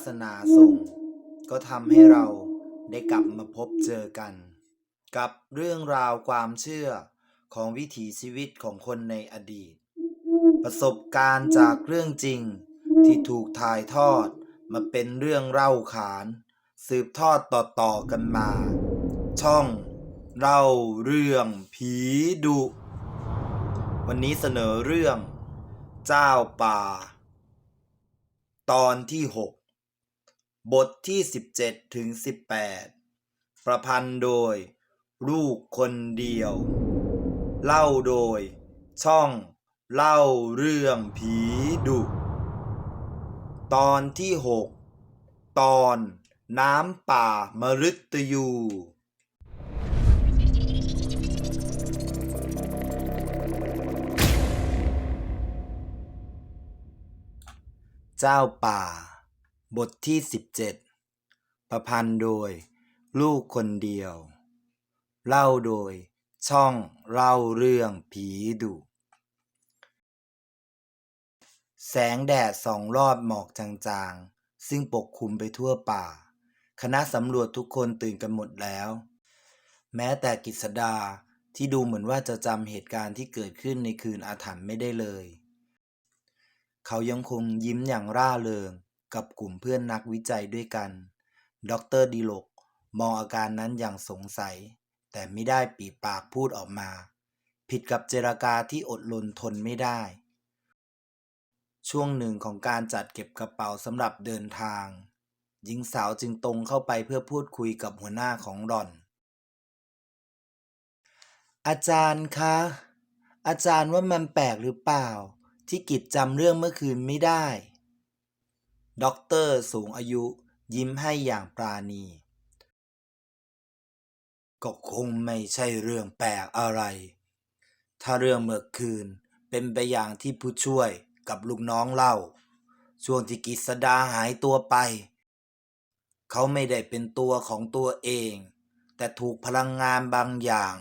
บุญพาสนาส่ง ก็ทำให้เราได้กลับมาพบเจอกัน กับเรื่องราวความเชื่อของวิถีชีวิตของคนในอดีต ประสบการณ์จากเรื่องจริงที่ถูกถ่ายทอดมาเป็นเรื่องเล่าขาน สืบทอดต่อๆกันมา ช่องเล่าเรื่องผีดุ วันนี้เสนอเรื่อง เจ้าป่า ตอนที่6 บทที่17ถึง18 ประพันธ์โดย ลูกคนเดียว เล่าโดย ช่อง เล่าเรื่องผีดุ ตอนที่ 6 ตอนน้ำป่ามฤตยู เจ้าป่า บทที่ 17 ประพันธ์โดย ลูกคนเดียว เล่าโดย ช่องเล่าเรื่องผีดุ แสงแดดสองรอบหมอกจางๆ ซึ่งปกคลุมไปทั่วป่า คณะสำรวจทุกคนตื่นกันหมดแล้ว แม้แต่กิษดาที่ดูเหมือนว่าจะจำเหตุการณ์ที่เกิดขึ้นในคืนอาถรรพ์ไม่ได้เลย เขายังคงยิ้มอย่างร่าเริง กับกลุ่มเพื่อนนักวิจัยด้วยกัน ดรดีโลกมองอาการนั้นอย่างสงสัย แต่ไม่ได้ปีปากพูดออกมา ผิดกับเจรกาที่อดรนทนไม่ได้ ช่วงหนึ่งของการจัดเก็บกระเป๋าสำหรับเดินทาง หญิงสาวจึงตรงเข้าไปเพื่อพูดคุยกับหัวหน้าของรอน อาจารย์คะ อาจารย์ว่ามันแปลกหรือเปล่า ที่กิจจำเรื่องเมื่อคืนไม่ได้ ด็อกเตอร์สูงอายุยิ้มให้อย่างปราณี ก็คงไม่ใช่เรื่องแปลกอะไร ถ้าเรื่องเมื่อคืนเป็นไปอย่างที่ผู้ช่วยกับลูกน้องเล่า ช่วงที่กิษดาหายตัวไป เขาไม่ได้เป็นตัวของตัวเอง แต่ถูกพลังงานบางอย่าง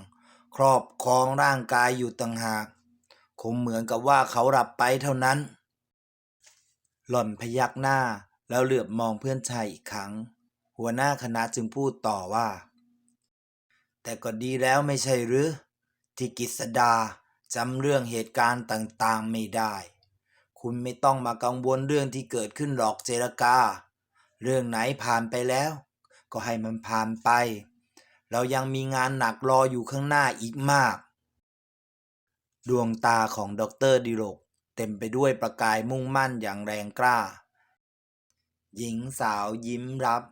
ครอบครองร่างกายอยู่ต่างหาก คงเหมือนกับว่าเขาหลับไปเท่านั้น หล่อนพยักหน้าแล้วเหลือบมองเพื่อนชายอีกครั้ง หัวหน้าคณะจึงพูดต่อว่า แต่ก็ดีแล้วไม่ใช่หรือ ที่กิษดาจำเรื่องเหตุการณ์ต่างๆไม่ได้ คุณไม่ต้องมากังวลเรื่องที่เกิดขึ้นหรอกเจรกา เรื่องไหนผ่านไปแล้ว ก็ให้มันผ่านไป เรายังมีงานหนักรออยู่ข้างหน้าอีกมาก ดวงตาของดรดิโลก เต็มไปด้วยประกายมุ่งมั่นอย่างแรงกล้า หญิงสาวยิ้มรับ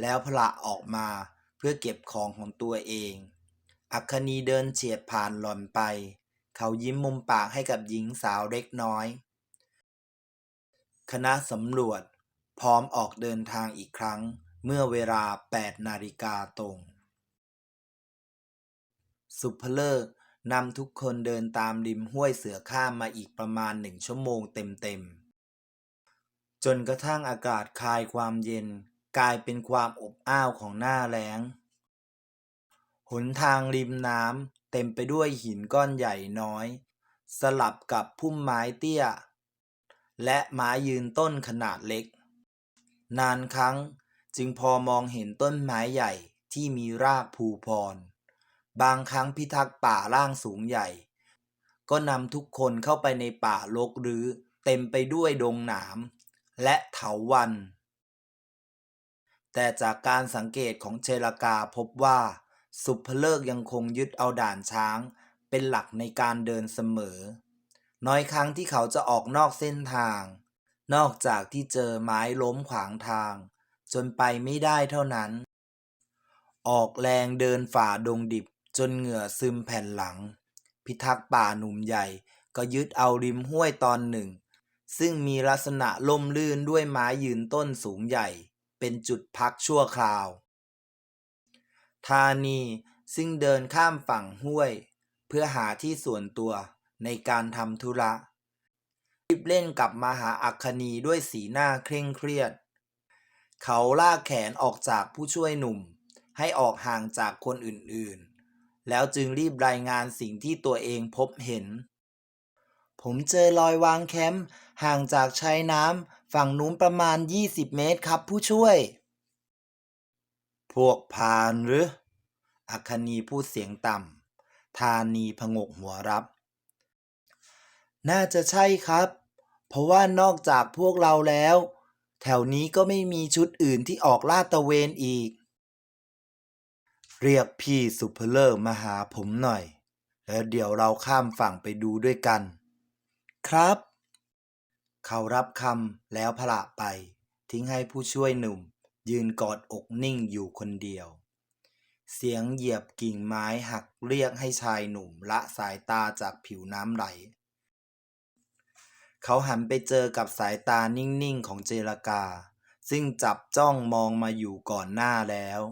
แล้วพละออกมาเพื่อเก็บของของตัวเอง อัคคีเดินเฉียดผ่านหล่อนไป เขายิ้มมุมปากให้กับหญิงสาวเล็กน้อย คณะสำรวจพร้อมออกเดินทางอีกครั้งเมื่อเวลา 8 นาฬิกาตรง สุภเลิก นำทุกคนเดินตามริมห้วยเสือข้ามมาอีกประมาณหนึ่งชั่วโมงเต็มๆ จนกระทั่งอากาศคลายความเย็น กลายเป็นความอบอ้าวของหน้าแล้ง หนทางริมน้ำเต็มไปด้วยหินก้อนใหญ่น้อย สลับกับพุ่มไม้เตี้ย และไม้ยืนต้นขนาดเล็ก นานครั้งจึงพอมองเห็นต้นไม้ใหญ่ที่มีรากภูพร บางครั้งพิทักษ์ป่าล่างสูงใหญ่ ก็นำทุกคนเข้าไปในป่าลกรื้อเต็มไปด้วยดงหนาม และเถาวัน แต่จากการสังเกตของเชลากาพบว่า สุภเลิกยังคงยึดเอาด่านช้างเป็นหลักในการเดินเสมอ น้อยครั้งที่เขาจะออกนอกเส้นทาง นอกจากที่เจอไม้ล้มขวางทาง จนไปไม่ได้เท่านั้น ออกแรงเดินฝ่าดงดิบ จนเหงื่อซึมแผ่นหลัง พิทักษ์ป่าหนุ่มใหญ่ ก็ยึดเอาริมห้วยตอนหนึ่ง ซึ่งมีลักษณะล่มลื่นด้วยไม้ยืนต้นสูงใหญ่ เป็นจุดพักชั่วคราว ธานีซึ่งเดินข้ามฝั่งห้วย เพื่อหาที่ส่วนตัวในการทำธุระรีบเล่นกับมาหาอัคคณีด้วยสีหน้าเคร่งเครียด เขาลากแขนออกจากผู้ช่วยหนุ่ม ให้ออกห่างจากคนอื่นๆ แล้วจึงรีบรายงานสิ่งที่ตัวเองพบเห็น ผมเจอรอยวางแคมป์ห่างจากชายน้ำฝั่งนู้นประมาณ 20 เมตรครับผู้ช่วย พวกพานหรือ อัคคณีพูดเสียงต่ำ ธานีพงกหัวรับ น่าจะใช่ครับ เพราะว่านอกจากพวกเราแล้ว แถวนี้ก็ไม่มีชุดอื่นที่ออกลาดตะเวนอีก เรียกพี่สุภเลิกมาหาผมหน่อย แล้วเดี๋ยวเราข้ามฝั่งไปดูด้วยกัน ครับ เขารับคำแล้วพละไป ทิ้งให้ผู้ช่วยหนุ่ม ยืนกอดอกนิ่งอยู่คนเดียว เสียงเหยียบกิ่งไม้หักเรียกให้ชายหนุ่มละสายตาจากผิวน้ำไหล เขาหันไปเจอกับสายตานิ่งๆของเจรกา ซึ่งจับจ้องมองมาอยู่ก่อนหน้าแล้ว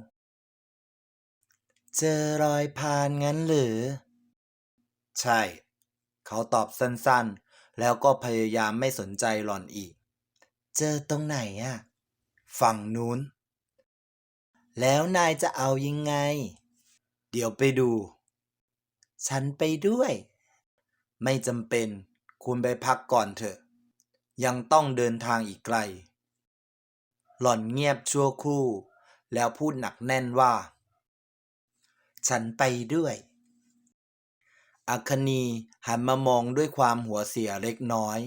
เจอรอยพานงั้นหรือ ใช่ เขาตอบสั้นๆ แล้วก็พยายามไม่สนใจหล่อนอีก เจอตรงไหนอะฝั่งนู้น แล้วนายจะเอายังไง เดี๋ยวไปดู ฉันไปด้วย ไม่จำเป็น คุณไปพักก่อนเถอะ ยังต้องเดินทางอีกไกล หล่อนเงียบชั่วครู่ แล้วพูดหนักแน่นว่า ฉันไปด้วยอัคคณีหันมามองด้วยความหัวเสียเล็กน้อย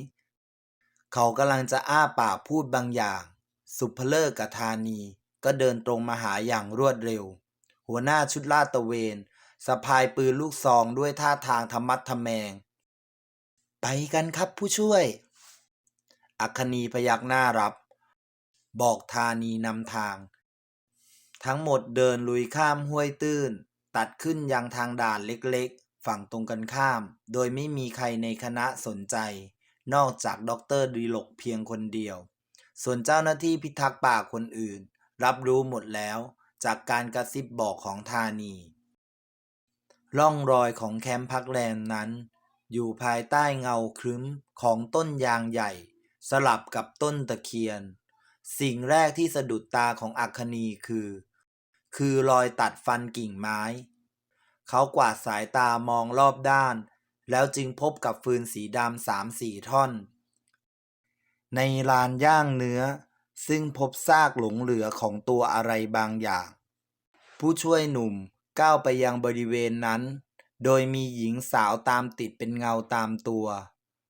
เขากำลังจะอ้าปากพูดบางอย่าง สุภเลิกกับธานีก็เดินตรงมาหาอย่างรวดเร็ว หัวหน้าชุดลาดตระเวนสะพายปืนลูกซองด้วยท่าทางธรรมัดทะแมง ไปกันครับผู้ช่วย อัคคณีพยักหน้ารับ บอกธานีนำทาง ทั้งหมดเดินลุยข้ามห้วยตื้น ตัดขึ้นยังทางด่านเล็กๆ ฝั่งตรงกันข้าม โดยไม่มีใครในคณะสนใจ นอกจากด็อกเตอร์ดีลกเพียงคนเดียว ส่วนเจ้าหน้าที่พิทักษ์ป่าคนอื่น รับรู้หมดแล้วจากการกระซิบบอกของธานี ร่องรอยของแคมป์พักแรมนั้น อยู่ภายใต้เงาครึ้มของต้นยางใหญ่ สลับกับต้นตะเคียน สิ่งแรกที่สะดุดตาของอัคคณีคือ คือรอยตัดฟันกิ่งไม้ เขากวาดสายตามองรอบด้าน แล้วจึงพบกับฟืนสีดำสามสี่ท่อน ในลานย่างเนื้อ ซึ่งพบซากหลงเหลือของตัวอะไรบางอย่าง ผู้ช่วยหนุ่มก้าวไปยังบริเวณนั้น โดยมีหญิงสาวตามติดเป็นเงาตามตัว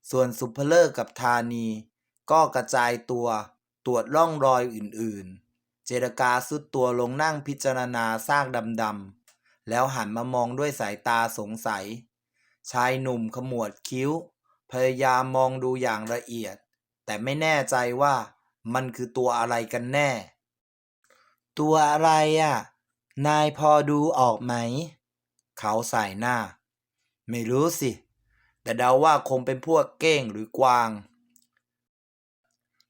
ส่วนสุภเลิกกับธานี ก็กระจายตัวตรวจร่องรอยอื่นๆ เจรกาสุดตัวลงนั่งพิจารณาซากดำๆ แล้วหันมามองด้วยสายตาสงสัย ชายหนุ่มขมวดคิ้ว พยายามมองดูอย่างละเอียด แต่ไม่แน่ใจว่ามันคือตัวอะไรกันแน่ ตัวอะไรอะ นายพอดูออกไหม เขาใส่หน้า ไม่รู้สิ แต่เดาว่าคงเป็นพวกเก้งหรือกวาง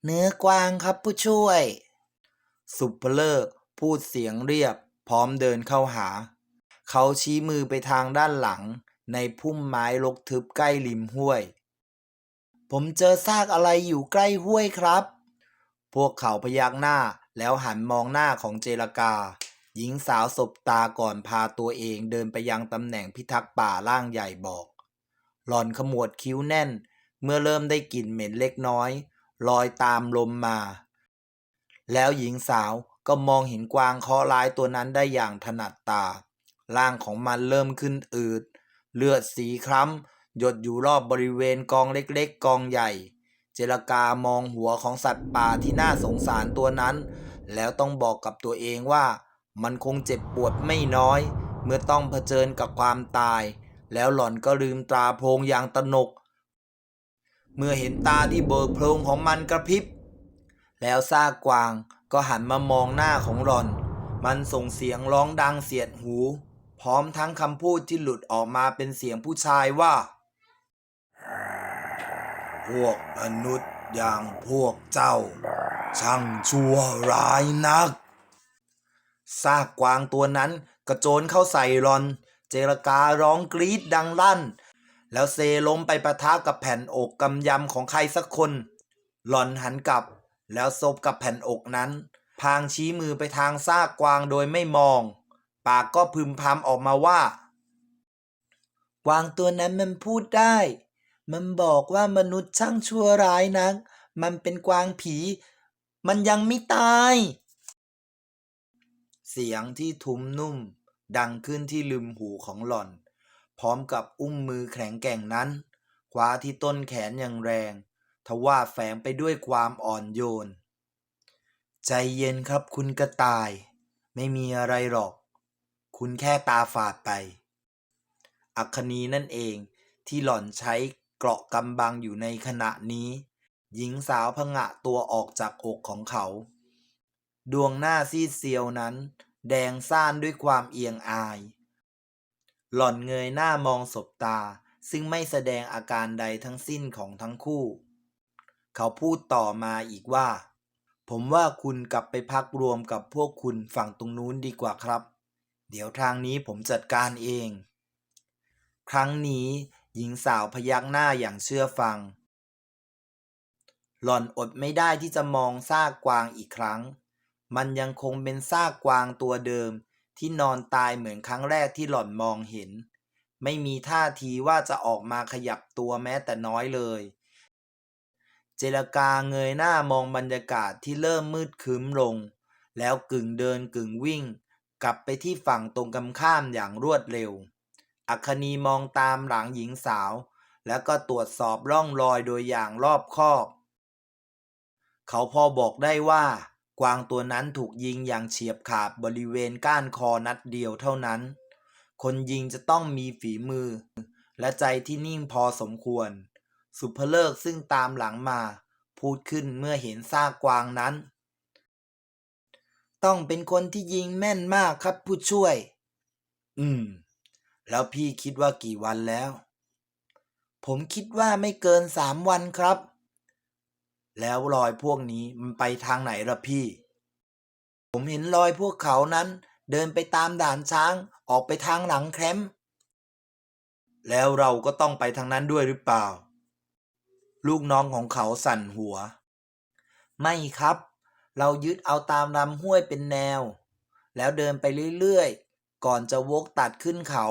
เนื้อกวางครับผู้ช่วย สุภเลิกพูดเสียงเรียบ พร้อมเดินเข้าหา เขาชี้มือไปทางด้านหลัง ในพุ่มไม้รกทึบใกล้ริมห้วย ผมเจอซากอะไรอยู่ใกล้ห้วยครับ พวกเขาพยักหน้าแล้วหันมองหน้าของเจรกา หญิงสาวสบตาก่อนพาตัวเองเดินไปยังตำแหน่งพิทักษ์ป่าล่างใหญ่บอก หล่อนขมวดคิ้วแน่น เมื่อเริ่มได้กลิ่นเหม็นเล็กน้อย ลอยตามลมมา แล้วหญิงสาวก็มองเห็นกวางเคราะร้ายตัวนั้นได้อย่างถนัดตา ร่างของมันเริ่มขึ้นอืด เลือดสีคล้ำ หยดอยู่รอบบริเวณกองเล็กๆ กองใหญ่ เจรกามองหัวของสัตว์ป่าที่น่าสงสารตัวนั้น แล้วต้องบอกกับตัวเองว่ามันคงเจ็บปวดไม่น้อย เมื่อต้องเผชิญกับความตาย แล้วหล่อนก็ลืมตาโพงอย่างตนก เมื่อเห็นตาที่เบิกโพลงของมันกระพริบ แล้วซากกวางก็หันมามองหน้าของหลอน มันส่งเสียงร้องดังเสียดหู พร้อมทั้งคำพูดที่หลุดออกมาเป็นเสียงผู้ชายว่า พวกมนุษย์อย่างพวกเจ้า ช่างชั่วร้ายนัก ซากกวางตัวนั้นกระโจนเข้าใส่หลอน เจรการ้องกรีดดังลั่น แล้วเซล้มไปประทะกับแผ่นอกกำยำของใครสักคน หลอนหันกลับ แล้วซบกับแผ่นอกนั้น พางชี้มือไปทางซากกวางโดยไม่มอง ปากก็พึมพำออกมาว่า กวางตัวนั้นมันพูดได้ มันบอกว่ามนุษย์ช่างชั่วร้ายนัก มันเป็นกวางผี มันยังไม่ตาย เสียงที่ทุ้มนุ่ม ดังขึ้นที่ลืมหูของหล่อน พร้อมกับอุ้มมือแข็งแกร่งนั้นคว้าที่ต้นแขนอย่างแรง ทว่าแฝงไปด้วยความอ่อนโยน ใจเย็นครับคุณกระต่าย ไม่มีอะไรหรอก คุณแค่ตาฝาดไป อัคคณีนั่นเองที่หล่อนใช้เกราะกำบังอยู่ในขณะนี้ หญิงสาวผงะตัวออกจากอกของเขา ดวงหน้าซีดเซียวนั้น แดงซ่านด้วยความเอียงอาย หล่อนเงยหน้ามองสบตาซึ่งไม่แสดงอาการใดทั้งสิ้นของทั้งคู่ เขาพูดต่อมาอีกว่า ผมว่าคุณกลับไปพักรวมกับพวกคุณฝั่งตรงนู้นดีกว่าครับ เดี๋ยวทางนี้ผมจัดการเอง ครั้งนี้หญิงสาวพยักหน้าอย่างเชื่อฟัง หล่อนอดไม่ได้ที่จะมองซากกวางอีกครั้ง มันยังคงเป็นซากกวางตัวเดิมที่นอนตายเหมือนครั้งแรกที่หล่อนมองเห็น ไม่มีท่าทีว่าจะออกมาขยับตัวแม้แต่น้อยเลย จรกาเงยหน้ามองบรรยากาศที่เริ่มมืดครึ้มลง แล้วกึ่งเดินกึ่งวิ่ง กลับไปที่ฝั่งตรงกันข้ามอย่างรวดเร็ว อัคคณีมองตามหลังหญิงสาว แล้วก็ตรวจสอบร่องรอยโดยอย่างรอบคอบ เขาพอบอกได้ว่า กวางตัวนั้นถูกยิงอย่างเฉียบขาดบริเวณก้านคอนัดเดียวเท่านั้น คนยิงจะต้องมีฝีมือ และใจที่นิ่งพอสมควร สุภเลิกซึ่งตามหลังมา พูดขึ้นเมื่อเห็นซากกวางนั้น ต้องเป็นคนที่ยิงแม่นมากครับผู้ช่วย อืม แล้วพี่คิดว่ากี่วันแล้ว ผมคิดว่าไม่เกินสามวันครับ แล้วรอยพวกนี้มันไปทางไหนล่ะพี่ ผมเห็นรอยพวกเขานั้น เดินไปตามด่านช้างออกไปทางหลังแคมป์แล้วเราก็ต้องไปทางนั้นด้วยหรือเปล่า ลูกน้องของเขาสั่นหัว ไม่ครับ เรายึดเอาตามลำห้วยเป็นแนว แล้วเดินไปเรื่อยๆ ก่อนจะวกตัดขึ้นเขา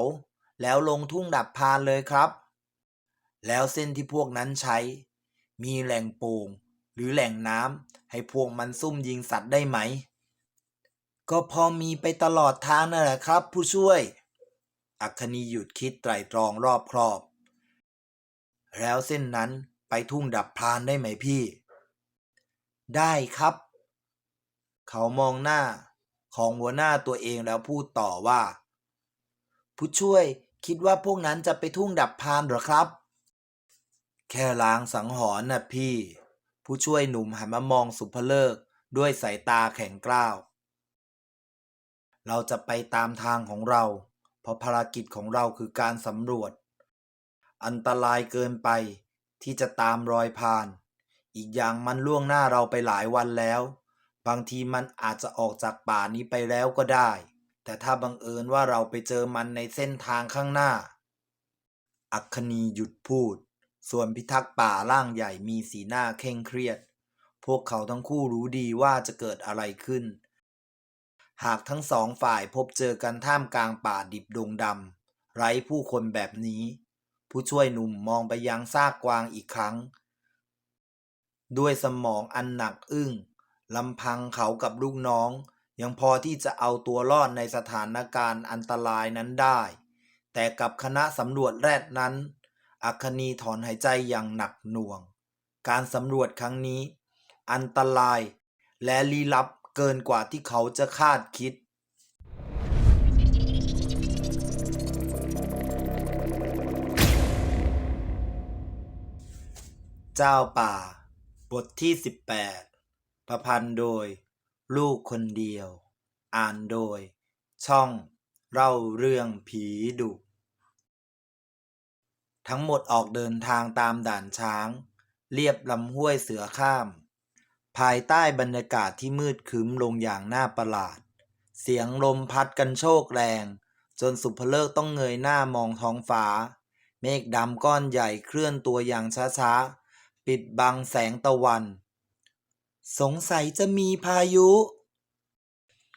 แล้วลงทุ่งดับพานเลยครับ แล้วเส้นที่พวกนั้นใช้ มีแหล่งโป่งหรือแหล่งน้ำให้พวกมันซุ่มยิงสัตว์ได้ไหม ก็พอมีไปตลอดทางนั่นแหละครับ ผู้ช่วย อัคคณีหยุดคิดไตรตรองรอบครอบ แล้วเส้นนั้น ไปทุ่งดับพรานได้ไหมพี่ ได้ครับ เขามองหน้าของหัวหน้าตัวเองแล้วพูดต่อว่า ผู้ช่วยคิดว่าพวกนั้นจะไปทุ่งดับพรานเหรอครับ แค่ล้างสังหรณ์น่ะพี่ ผู้ช่วยหนุ่มหันมามองสุภเลิกด้วยสายตาแข็งกร้าว เราจะไปตามทางของเรา เพราะภารกิจของเราคือการสำรวจ อันตรายเกินไป ที่จะตามรอยพราน อีกอย่างมันล่วงหน้าเราไปหลายวันแล้ว บางทีมันอาจจะออกจากป่านี้ไปแล้วก็ได้ แต่ถ้าบังเอิญว่าเราไปเจอมันในเส้นทางข้างหน้า อัคคณีหยุดพูด ส่วนพิทักษ์ป่าร่างใหญ่มีสีหน้าเคร่งเครียด พวกเขาทั้งคู่รู้ดีว่าจะเกิดอะไรขึ้น หากทั้งสองฝ่ายพบเจอกันท่ามกลางป่าดิบดงดำไร้ผู้คนแบบนี้ ผู้ช่วยหนุ่มมองไปยังซากกวางอีกครั้ง ด้วยสมองอันหนักอึ้งลำพังเขากับลูกน้อง ยังพอที่จะเอาตัวรอดในสถานการณ์อันตรายนั้นได้ แต่กับคณะสำรวจแรดนั้น อัคคณีถอนหายใจอย่างหนักหน่วง การสำรวจครั้งนี้ อันตรายและลี้ลับเกินกว่าที่เขาจะคาดคิด เจ้าป่า บทที่ 18 ประพันธ์โดย ลูกคนเดียว อ่านโดย ช่อง เล่าเรื่องผีดุ ทั้งหมดออกเดินทางตามด่านช้าง เรียบลำห้วยเสือข้าม ภายใต้บรรยากาศที่มืดคึ้มลงอย่างน่าประหลาด เสียงลมพัดกันโชกแรง จนสุภเลิกต้องเงยหน้ามองท้องฟ้า เมฆดำก้อนใหญ่เคลื่อนตัวอย่างช้าๆ ปิดบังแสงตะวัน สงสัยจะมีพายุ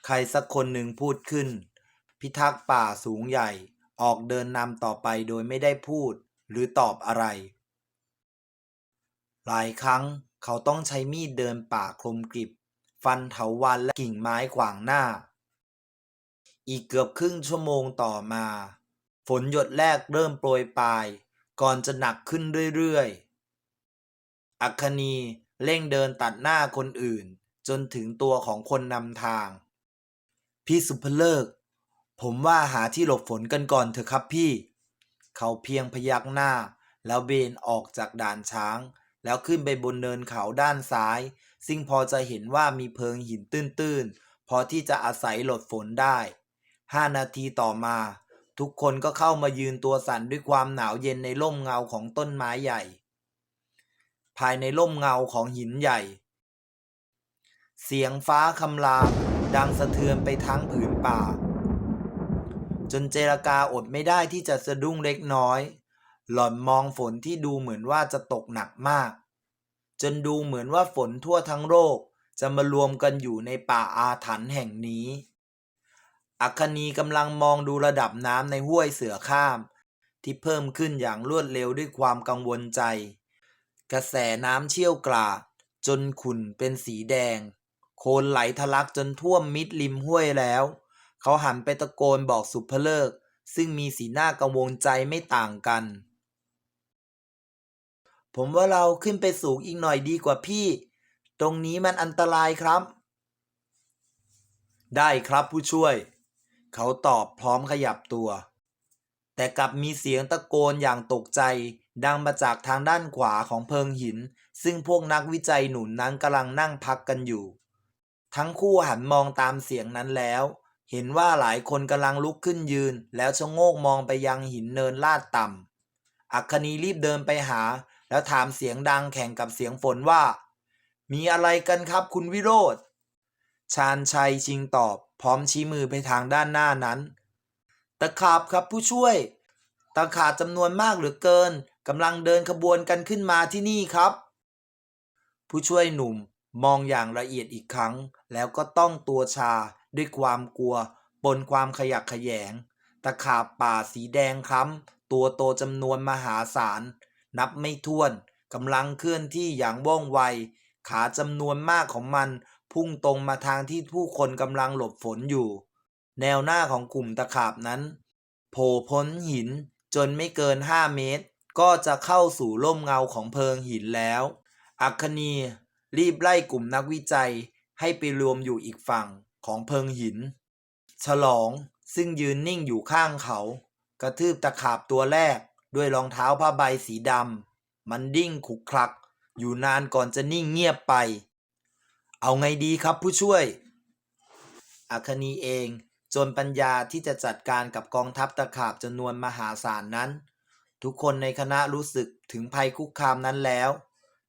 ใครสักคนหนึ่งพูดขึ้น พิทักษ์ป่าสูงใหญ่ออกเดินนำต่อไปโดยไม่ได้พูดหรือตอบอะไร หลายครั้งเขาต้องใช้มีดเดินป่าคมกริบ ฟันเถาวันและกิ่งไม้ขวางหน้า อีกเกือบครึ่งชั่วโมงต่อมา ฝนหยดแรกเริ่มโปรยปลาย ก่อนจะหนักขึ้นเรื่อยๆ อัคคณีเร่งเดินตัดหน้าคนอื่น จนถึงตัวของคนนำทาง พี่สุภเลิก ผมว่าหาที่หลบฝนกันก่อนเถอะครับพี่ เขาเพียงพยักหน้า แล้วเบนออกจากด่านช้าง แล้วขึ้นไปบนเนินเขาด้านซ้าย ซึ่งพอจะเห็นว่ามีเพิงหินตื้นๆ พอที่จะอาศัยหลบฝนได้ห้านาทีต่อมา ทุกคนก็เข้ามายืนตัวสั่นด้วยความหนาวเย็นในร่มเงาของต้นไม้ใหญ่ ภายในร่มเงาของหินใหญ่ เสียงฟ้าคำรามดังสะเทือนไปทั้งผืนป่า จนเจรกาอดไม่ได้ที่จะสะดุ้งเล็กน้อย หล่อนมองฝนที่ดูเหมือนว่าจะตกหนักมาก จนดูเหมือนว่าฝนทั่วทั้งโลกจะมารวมกันอยู่ในป่าอาถรรพ์แห่งนี้อัคคณีกำลังมองดูระดับน้ำในห้วยเสือข้าม ที่เพิ่มขึ้นอย่างรวดเร็วด้วยความกังวลใจ กระแสน้ำเชี่ยวกราดจนขุ่นเป็นสีแดง โคลนไหลทะลักจนท่วมมิดริมห้วยแล้ว เขาหันไปตะโกนบอกสุภเลิก ซึ่งมีสีหน้ากังวลใจไม่ต่างกัน ผมว่าเราขึ้นไปสูงอีกหน่อยดีกว่าพี่ ตรงนี้มันอันตรายครับ ได้ครับผู้ช่วย เขาตอบพร้อมขยับตัว แต่กลับมีเสียงตะโกนอย่างตกใจ ดังมาจากทางด้านขวาของเพิงหิน ซึ่งพวกนักวิจัยหนุนนั้นกำลังนั่งพักกันอยู่ ทั้งคู่หันมองตามเสียงนั้นแล้ว เห็นว่าหลายคนกำลังลุกขึ้นยืน แล้วชะโงกมองไปยังหินเนินลาดต่ำอัคคณีรีบเดินไปหา แล้วถามเสียงดังแข่งกับเสียงฝนว่า มีอะไรกันครับคุณวิโรธชาญชัยชิงตอบ พร้อมชี้มือไปทางด้านหน้านั้น ตะขาบครับผู้ช่วย ตะขาบจำนวนมากเหลือเกินกำลังเดินขบวนกันขึ้นมาที่นี่ครับ ผู้ช่วยหนุ่มมองอย่างละเอียดอีกครั้ง แล้วก็ต้องตัวชาด้วยความกลัวปนความขยักขยง ตะขาบป่าสีแดงคล้ำตัวโตจำนวนมหาศาล นับไม่ถ้วนกำลังเคลื่อนที่อย่างว่องไว ขาจำนวนมากของมัน พุ่งตรงมาทางที่ผู้คนกำลังหลบฝนอยู่ แนวหน้าของกลุ่มตะขาบนั้น โผล่พ้นหินจนไม่เกิน 5 เมตร ก็จะเข้าสู่ร่มเงาของเพิงหินแล้ว อัคคีรีบไล่กลุ่มนักวิจัยให้ไปรวมอยู่อีกฝั่งของเพิงหิน ฉลองซึ่งยืนนิ่งอยู่ข้างเขา กระทืบตะขาบตัวแรกด้วยรองเท้าผ้าใบสีดำมันดิ้งขุกคลัก อยู่นานก่อนจะนิ่งเงียบไป เอาไงดีครับผู้ช่วย อัคคีเอง จนปัญญาที่จะจัดการกับกองทัพตะขาบจำนวนมหาศาลนั้น ทุกคนในคณะรู้สึกถึงภัยคุกคามนั้นแล้ว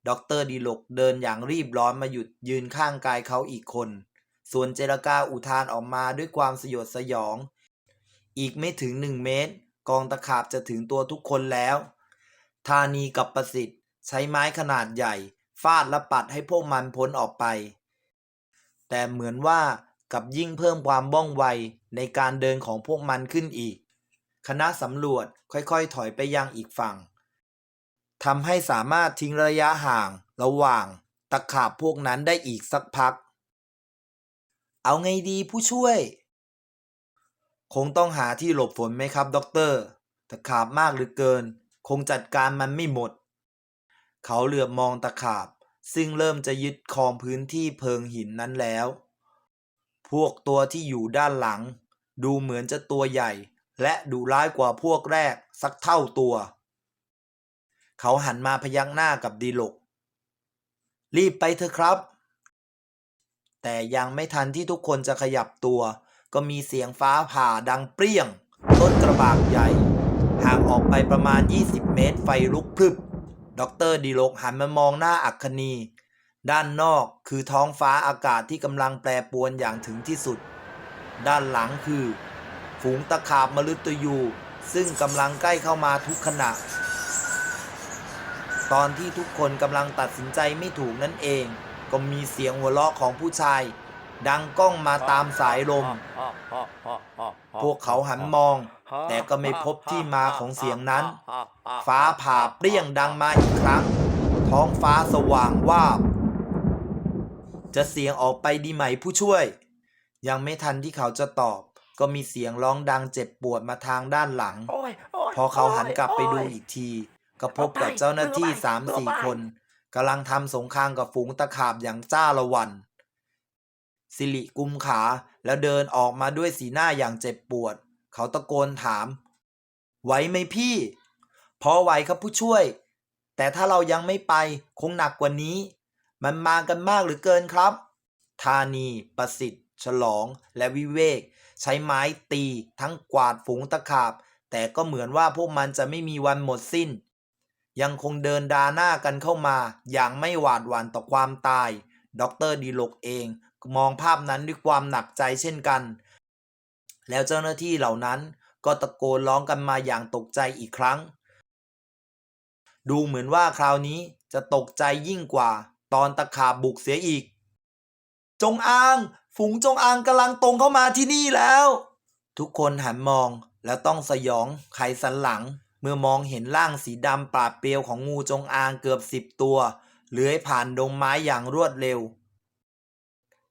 ดอกเตอรดีลกเดินอย่างรีบร้อนมาหยุดยืนข้างกายเขาอีกคน ส่วนเจรกาอุทานออกมาด้วยความสยดสยอง อีกไม่ถึงหนึ่งเมตร กองตะขาบจะถึงตัวทุกคนแล้ว ธานีกับประสิทธิ์ใช้ไม้ขนาดใหญ่ ฟาดและปัดให้พวกมันพ้นออกไป แต่เหมือนว่า กับยิ่งเพิ่มความว่องไวในการเดินของพวกมันขึ้นอีก คณะสำรวจค่อยๆ ถอยไปยังอีกฝั่งทำให้สามารถทิ้งระยะห่างระหว่างตะขาบพวกนั้นได้อีกสักพัก เอาไงดีผู้ช่วย คงต้องหาที่หลบฝนไหมครับด็อกเตอร์ตะขาบมากเหรือเกิน คงจัดการมันไม่หมด เขาเหลือบมองตะขาบ ซึ่งเริ่มจะยึดครองพื้นที่เพิงหินนั้นแล้ว พวกตัวที่อยู่ด้านหลัง ดูเหมือนจะตัวใหญ่ และดุร้ายกว่าพวกแรกสักเท่าตัว เขาหันมาพยักหน้ากับดีลก รีบไปเถอะครับ แต่ยังไม่ทันที่ทุกคนจะขยับตัว ก็มีเสียงฟ้าผ่าดังเปรี้ยง ต้นกระบากใหญ่ ห่างออกไปประมาณ 20 เมตรไฟลุกพรึบด็อกเตอร์ดีลกหันมามองหน้าอัคคี ด้านนอกคือท้องฟ้าอากาศที่กำลังแปรปรวนอย่างถึงที่สุด ด้านหลังคือ ฝูงตะขาบมฤตยู ซึ่งกำลังใกล้เข้ามาทุกขณะ ตอนที่ทุกคนกำลังตัดสินใจไม่ถูกนั่นเอง ก็มีเสียงหัวเราะของผู้ชาย ดังก้องมาตามสายลม พวกเขาหันมอง แต่ก็ไม่พบที่มาของเสียงนั้น ฟ้าผ่าเปรี้ยงดังมาอีกครั้ง ท้องฟ้าสว่างวาบ จะเสียงออกไปดีไหมผู้ช่วย ยังไม่ทันที่เขาจะตอบ ก็มีเสียงร้องดังเจ็บปวดมาทางด้านหลังโอ้ยโยพอเขาหันกลับไปดูโยอีกที ก็พบกับเจ้าหน้าที่สามสี่คนกำลังทำสงครามกับฝูงตะขาบอย่างจ้าละวัน สิริกุมขาแล้วเดินออกมาด้วยสีหน้าอย่างเจ็บปวด เขาตะโกนถาม ไหวไหมพี่ พอไหวครับผู้ช่วย แต่ถ้าเรายังไม่ไปคงหนักกว่านี้ มันมากันมากหรือเกินครับ ธานี ประสิทธิ์ ฉลอง และวิเวก ใช้ไม้ตีทั้งกวาดฝูงตะขาบ แต่ก็เหมือนว่าพวกมันจะไม่มีวันหมดสิ้น ยังคงเดินดาหน้ากันเข้ามา อย่างไม่หวาดหวั่นต่อความตาย ดรดีลกเอง มองภาพนั้นด้วยความหนักใจเช่นกัน แล้วเจ้าหน้าที่เหล่านั้นก็ตะโกนร้องกันมาอย่างตกใจอีกครั้ง ดูเหมือนว่าคราวนี้จะตกใจยิ่งกว่า ตอนตะขาบบุกเสียอีก จงอาง ฝูงจงอางกำลังตรงเข้ามาที่นี่แล้ว ทุกคนหันมองแล้วต้องสยองไขสันหลัง เมื่อมองเห็นร่างสีดำปราดเปรียวของงูจงอางเกือบสิบตัว เลื้อยผ่านดงไม้อย่างรวดเร็ว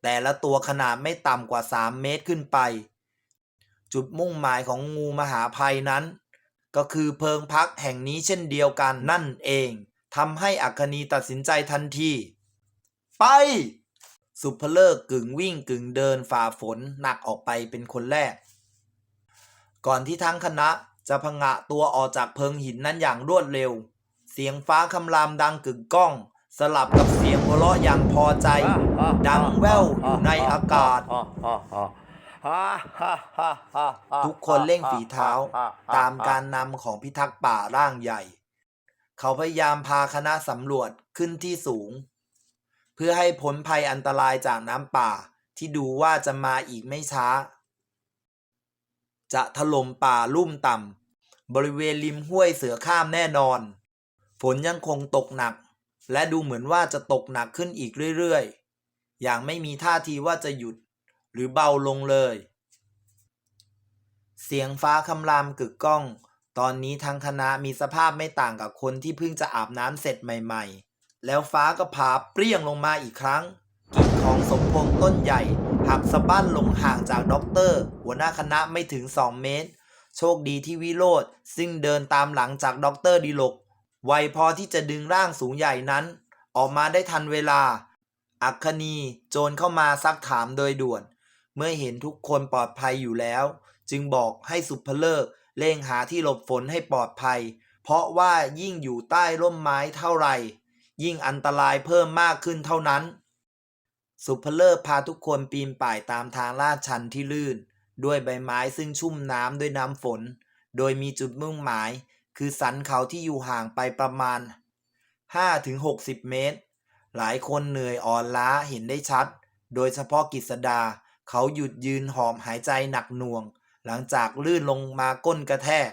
แต่ละตัวขนาดไม่ต่ำกว่าสามเมตรขึ้นไป จุดมุ่งหมายของงูมหาภัยนั้น ก็คือเพิงพักแห่งนี้เช่นเดียวกันนั่นเองทำให้อัคนีตัดสินใจทันที ไป สุภเลิกกึ่งวิ่งกึ่งเดินฝ่าฝนหนักออกไปเป็นคนแรก ก่อนที่ทั้งคณะจะพงะตัวออกจากเพิงหินนั้นอย่างรวดเร็ว เสียงฟ้าคำรามดังกึกก้อง สลับกับเสียงหัวเราะอย่างพอใจ ดังแว่วอยู่ในอากาศ ทุกคนเร่งฝีเท้าตามการนำของพิทักษ์ป่าร่างใหญ่ เขาพยายามพาคณะสำรวจขึ้นที่สูง เพื่อให้พ้นภัยอันตรายจากน้ำป่าที่ดูว่าจะมาอีกไม่ช้า จะถล่มป่าลุ่มต่ำบริเวณริมห้วยเสือข้ามแน่นอน ฝนยังคงตกหนัก และดูเหมือนว่าจะตกหนักขึ้นอีกเรื่อยๆ อย่างไม่มีท่าทีว่าจะหยุดหรือเบาลงเลย เสียงฟ้าคำรามกึกก้อง ตอนนี้ทั้งคณะมีสภาพไม่ต่างกับคนที่เพิ่งจะอาบน้ำเสร็จใหม่ ๆ แล้วฟ้าก็ผ่าเปรี้ยงลงมาอีกครั้ง กิ่งของสมพงษ์ต้นใหญ่ หักสะบั้นลงห่างจากด็อกเตอร์ หัวหน้าคณะไม่ถึง 2 เมตร โชคดีที่วิโรธซึ่งเดินตามหลังจากด็อกเตอร์ดีลกไวพอที่จะดึงร่างสูงใหญ่นั้น ออกมาได้ทันเวลา อัคคณีโจรเข้ามาซักถามโดยด่วน เมื่อเห็นทุกคนปลอดภัยอยู่แล้ว จึงบอกให้สุภเลิกเร่งหาที่หลบฝนให้ปลอดภัย เพราะว่ายิ่งอยู่ใต้ร่มไม้เท่าไหร่ ยิ่งอันตรายเพิ่มมากขึ้นเท่านั้น สุภเลิกพาทุกคนปีนป่ายตามทางลาดชันที่ลื่น ด้วยใบไม้ซึ่งชุ่มน้ำด้วยน้ำฝน โดยมีจุดมุ่งหมาย คือสันเขาที่อยู่ห่างไปประมาณ 5-60 เมตร หลายคนเหนื่อยอ่อนล้าเห็นได้ชัด โดยเฉพาะกิษดา เขาหยุดยืนหอบหายใจหนักหน่วง หลังจากลื่นลงมาก้นกระแทก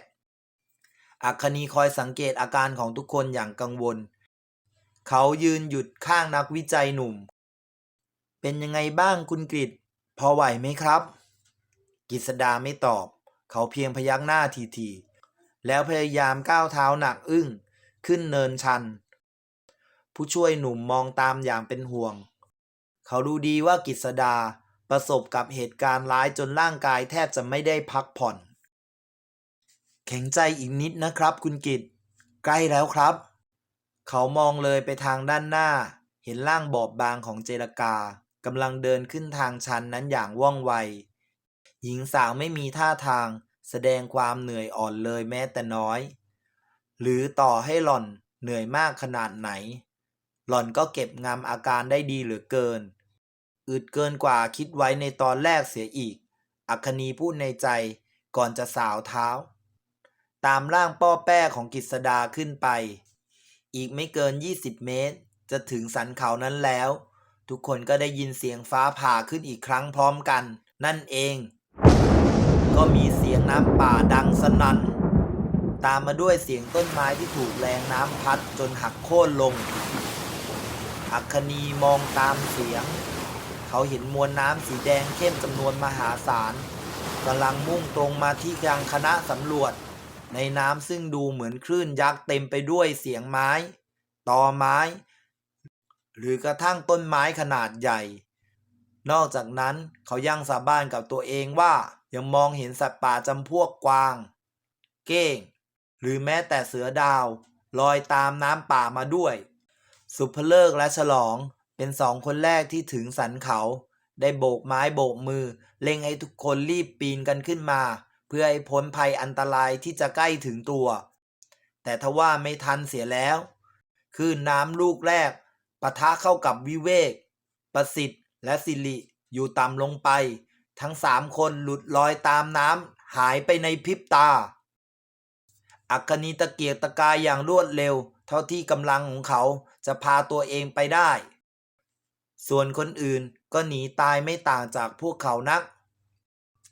อัคคณีคอยสังเกตอาการของทุกคนอย่างกังวล เขายืนหยุดข้างนักวิจัยหนุ่ม เป็นยังไงบ้างคุณกฤษพอไหวไหมครับ กิษดาไม่ตอบ เขาเพียงพยักหน้าทีๆ แล้วพยายามก้าวเท้าหนักอึ้ง ขึ้นเนินชัน ผู้ช่วยหนุ่มมองตามอย่างเป็นห่วง เขารู้ดีว่ากิษดาประสบกับเหตุการณ์ร้ายจนร่างกายแทบจะไม่ได้พักผ่อน แข็งใจอีกนิดนะครับคุณกิตใกล้แล้วครับ เขามองเลยไปทางด้านหน้า เห็นร่างบอบบางของเจรกากำลังเดินขึ้นทางชันนั้นอย่างว่องไว หญิงสาวไม่มีท่าทาง แสดงความเหนื่อยอ่อนเลยแม้แต่น้อย หรือต่อให้หล่อนเหนื่อยมากขนาดไหน หล่อนก็เก็บงำอาการได้ดีเหลือเกิน อึดเกินกว่าคิดไว้ในตอนแรกเสียอีก อัคคณีพูดในใจก่อนจะสาวเท้า ตามร่างป้อแป้ของกิษดาขึ้นไป อีกไม่เกิน 20 เมตร จะถึงสันเขานั้นแล้ว ทุกคนก็ได้ยินเสียงฟ้าผ่าขึ้นอีกครั้งพร้อมกัน นั่นเอง ก็มีเสียงน้ำป่าดังสนั่น ตามมาด้วยเสียงต้นไม้ที่ถูกแรงน้ำพัดจนหักโค่นลง อัคคีมองตามเสียง เขาเห็นมวลน้ำสีแดงเข้มจำนวนมหาศาลกำลังมุ่งตรงมาที่ทางคณะสำรวจ ในน้ำซึ่งดูเหมือนคลื่นยักษ์เต็มไปด้วยเสียงไม้ ตอไม้ หรือกระทั่งต้นไม้ขนาดใหญ่ นอกจากนั้นเขายังสาบานกับตัวเองว่ายังมองเห็นสัตว์ป่าจำพวกกวาง เก้ง หรือแม้แต่เสือดาว ลอยตามน้ำป่ามาด้วย สุภเลิกและฉลองเป็นสองคนแรกที่ถึงสันเขา ได้โบกไม้โบกมือเล่งให้ทุกคนรีบปีนกันขึ้นมา พื่อให้พ้นภัยอันตรายที่จะใกล้ถึงตัว แต่ทว่าไม่ทันเสียแล้วคลื่นน้ำลูกแรกปะทะเข้ากับวิเวก ประสิทธิ์ และสิริอยู่ต่ำลงไป ทั้งสามคนหลุดลอยตามน้ำหายไปในพริบตา อัคนีตะเกียกตะกายอย่างรวดเร็ว เท่าที่กำลังของเขาจะพาตัวเองไปได้ ส่วนคนอื่นก็หนีตายไม่ต่างจากพวกเขานัก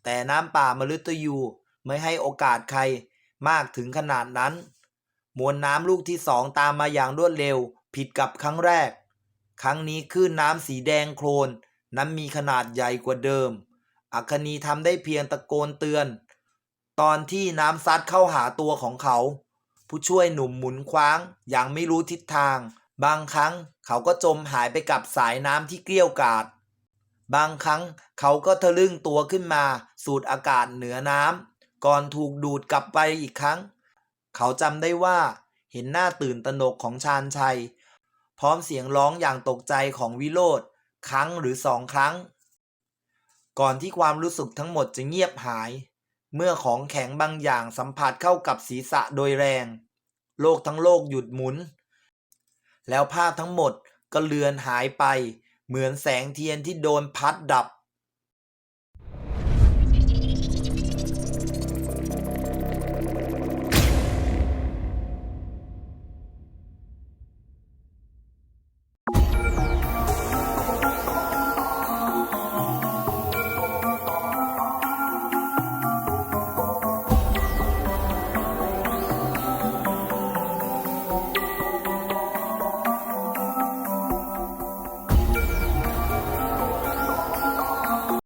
แต่น้ำป่ามฤตยูไม่ให้โอกาสใครมากถึงขนาดนั้น มวลน้ำลูกที่สองตามมาอย่างรวดเร็วผิดกับครั้งแรก ครั้งนี้คลื่นน้ำสีแดงโคลนนั้นมีขนาดใหญ่กว่าเดิม อัคนีทำได้เพียงตะโกนเตือน ตอนที่น้ำซัดเข้าหาตัวของเขา ผู้ช่วยหนุ่มหมุนคว้างอย่างไม่รู้ทิศทาง บางครั้งเขาก็จมหายไปกับสายน้ำที่เกลี้ยวกาด บางครั้งเขาก็ทะลึ่งตัวขึ้นมา สูดอากาศเหนือน้ำก่อนถูกดูดกลับไปอีกครั้ง เขาจำได้ว่า เห็นหน้าตื่นตระหนกของชาญชัย พร้อมเสียงร้องอย่างตกใจของวิโรธครั้งหรือสองครั้ง ก่อนที่ความรู้สึกทั้งหมดจะเงียบหาย เมื่อของแข็งบางอย่างสัมผัสเข้ากับศีรษะโดยแรง โลกทั้งโลกหยุดหมุน แล้วภาพทั้งหมดก็เลือนหายไป เหมือนแสงเทียนที่โดนพัดดับ